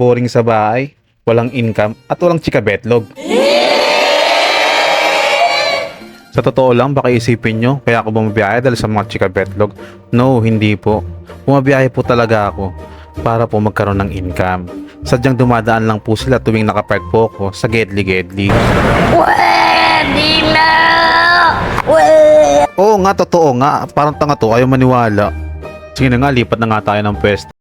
boring sa bahay, walang income, at walang chika betlog. Sa totoo lang, baka isipin nyo, kaya ako bumabiyahe dahil sa mga chika betlog. No, hindi po. Bumabiyahe po talaga ako para po magkaroon ng income. Sadyang dumadaan lang po sila tuwing nakapark po ako sa Gedli Gedli. Pwede na! Oo nga, totoo nga. Parang tanga to, ayaw maniwala. Sige na nga, lipat na nga tayo ng pwesto.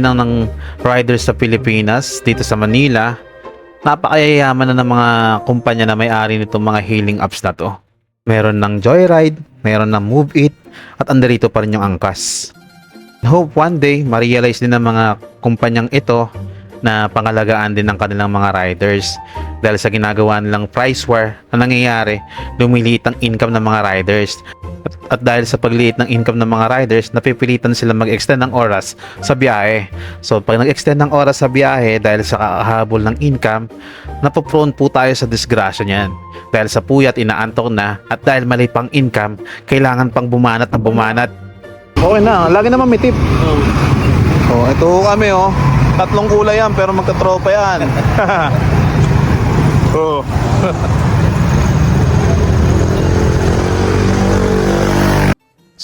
Ng, ng riders sa Pilipinas, dito sa Manila, napakayayaman na ng mga kumpanya na may-ari nitong mga hailing apps na to. Meron ng Joyride, meron ng Move It, at andarito pa rin yung Angkas. Hope one day, ma-realize din ng mga kumpanyang ito na pangalagaan din ng kanilang mga riders. Dahil sa ginagawa nilang price war na nangyayari, lumiliit ang income ng mga riders. At, at dahil sa pagliit ng income ng mga riders, napipilitan sila mag-extend ng oras sa biyahe. So pag nag-extend ng oras sa biyahe dahil sa kakahabol ng income, napoprone po tayo sa disgrasya niyan. Dahil sa puyat, inaantok na at dahil mali pang income, kailangan pang bumanat na bumanat. Okay na, lagi naman may tip. Oh, ito kami oh. Tatlong kulay yan pero magkatropa yan. oh.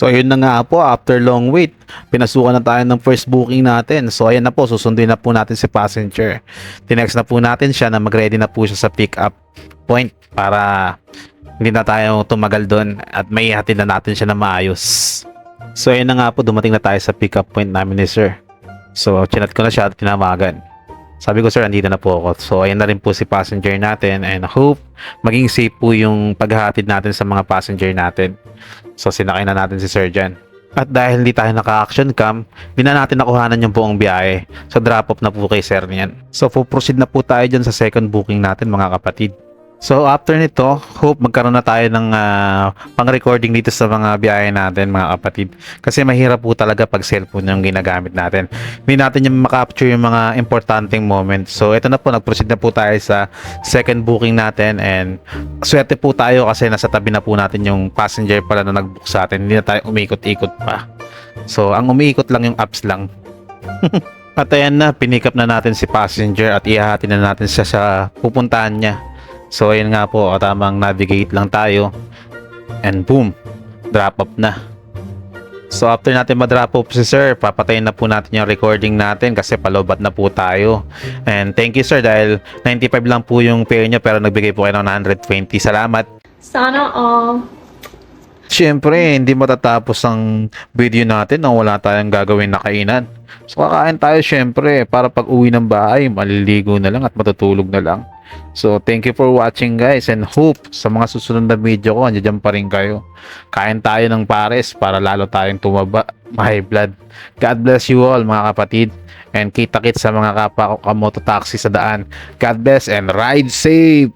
So ayun na nga po, after long wait, pinasukan na tayo ng first booking natin. So ayan na po, susunduin na po natin si passenger. Tinext na po natin siya na mag-ready na po siya sa pick up point para hindi na tayo tumagal doon at may hatid na natin siya na maayos. So ayun na nga po, dumating na tayo sa pick up point namin ni sir. So chinat ko na siya at tinawagan. Sabi ko sir, andito na po ako. So ayan na rin po si passenger natin and hope maging safe po yung paghahatid natin sa mga passenger natin. So sinakay na natin si Sir dyan. At dahil hindi tayo naka-action cam, hindi na natin nakuhanan yung buong biyahe. So drop off na po kay Sir niyan. So proceed na po tayo dyan sa second booking natin mga kapatid. So after nito, hope magkaroon na tayo ng ah, pang-recording dito sa mga biyahe natin mga kapatid. Kasi mahirap po talaga pag cellphone yung ginagamit natin. Hindi natin yung makapture yung mga importanteng moments. So ito na po, nag-proceed na po tayo sa second booking natin and swerte po tayo kasi nasa tabi na po natin yung passenger pala na nag-book sa atin. Hindi na tayo umikot-ikot pa. So ang umiikot lang yung apps lang. at ayan na, pinikap na natin si passenger at ihahati na natin siya sa pupuntahan niya. So ayun nga po, tamang navigate lang tayo. And boom, drop off na. So after natin ma-drop off si sir, papatayin na po natin yung recording natin kasi palobat na po tayo. And thank you sir dahil 95 lang po yung fare niya pero nagbigay po kayo ng 120. Salamat. Sana all. Siyempre, hindi matatapos ang video natin nang wala tayong gagawin na kainan. So kakain tayo siyempre para pag uwi ng bahay, maliligo na lang at matutulog na lang. So thank you for watching guys and hope sa mga susunod na video ko, andyan pa rin kayo. Kain tayo ng pares para lalo tayong tumaba, high blood. God bless you all mga kapatid. And kita-kit sa mga kapwa ko kamoto taxi sa daan. God bless and ride safe!